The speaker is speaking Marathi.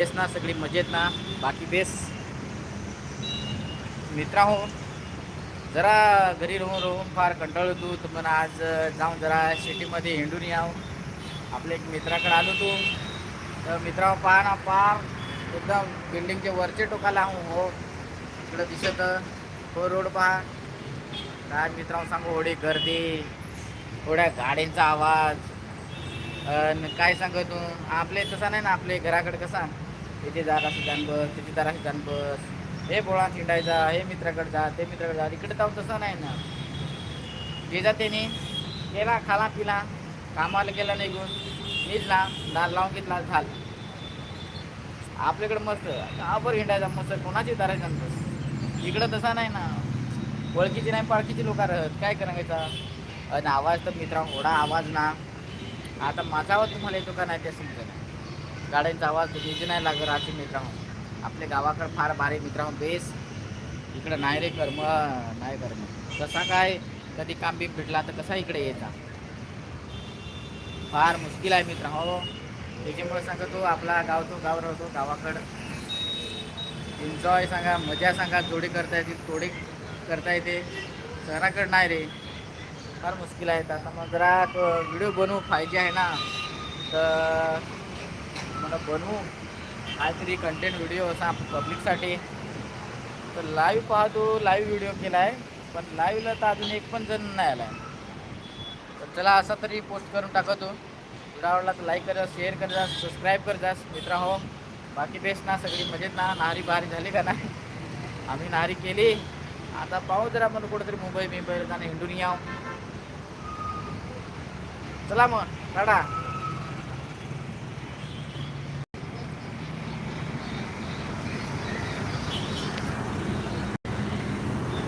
बेस ना सगळी मजेत ना. बाकी बेस. मित्रा हो जरा घरी राहून राहून फार कंटाळलो तू तर मग आज जाऊन जरा सिटीमध्ये हिंडून याव आपल्या एक मित्राकडे आलो तू तर मित्रा हो, पहा ना पार एकदम बिल्डिंगच्या वरचे टोकाला हो. इकडं दिसत हो रोड पहा. काय मित्रांनो हो, सांगू होडी गर्दी थोड्या गाड्यांचा आवाज. काय सांगतो आपले तसा नाही ना आपले घराकडे कसा? इथे जा अशी जाण बस तिथे जरा जाण बस. हे बोळा हिंडायचा हे मित्राकडे जा ते मित्राकडे जा. इकडे जाऊन तसं नाही ना. जे जा त्याने. गेला खाला पिला. कामाला गेला निघून. निजला दार लावून घेतला झाल. आपल्याकडे मस्त काबर हिंडायचा मस्त कोणाची दारायचा बस इकडं तसा नाही ना. ओळखीची नाही पाळखीची लोक राहत. काय करायचा? आणि आवाज तर मित्रा होडा आवाज ना. आता माझा आवाज तुम्हाला येतो का नाही ते समजत गाड्यांचा आवाज त्याची नाही लागत राहते मित्रांनो. आपल्या गावाकडे फार भारी मित्रांनो. बेस. इकडं नाही रे कर्म नाही कर्म कसा काय? कधी काम बी भेटला तर कसा इकडे यायचा? फार मुश्किल आहे मित्र त्याच्यामुळे सांगतो आपला गाव तो गाव राहतो गावाकडं. एन्जॉय सांगा मजा सांगा. जोडी करता येते थोडी करता येते. शहराकडं नाही रे. फार मुश्किल आहे. आता मग जरा व्हिडिओ बनवू. पाहिजे आहे ना. तर मला बनवू. काहीतरी कंटेंट व्हिडिओ असा पब्लिकसाठी तर लाईव्ह पाहतो लाईव्ह व्हिडिओ केला आहे पण लाईव्हला तर अजून एक पण जण नाही आला आहे तर चला असा तरी पोस्ट करून टाकतो. व्हिडिओ आवडला तर लाईक करा शेअर करा सबस्क्राईब कर जा मित्रा हो. बाकी बेस्ट ना सगळी मजेत ना. नारी बारी झाली का नाही? आम्ही नारी केली. आता पाहू जरा आपण कुठेतरी मुंबई मुंबईला जाणं हिंडून याव चला मग टाटा.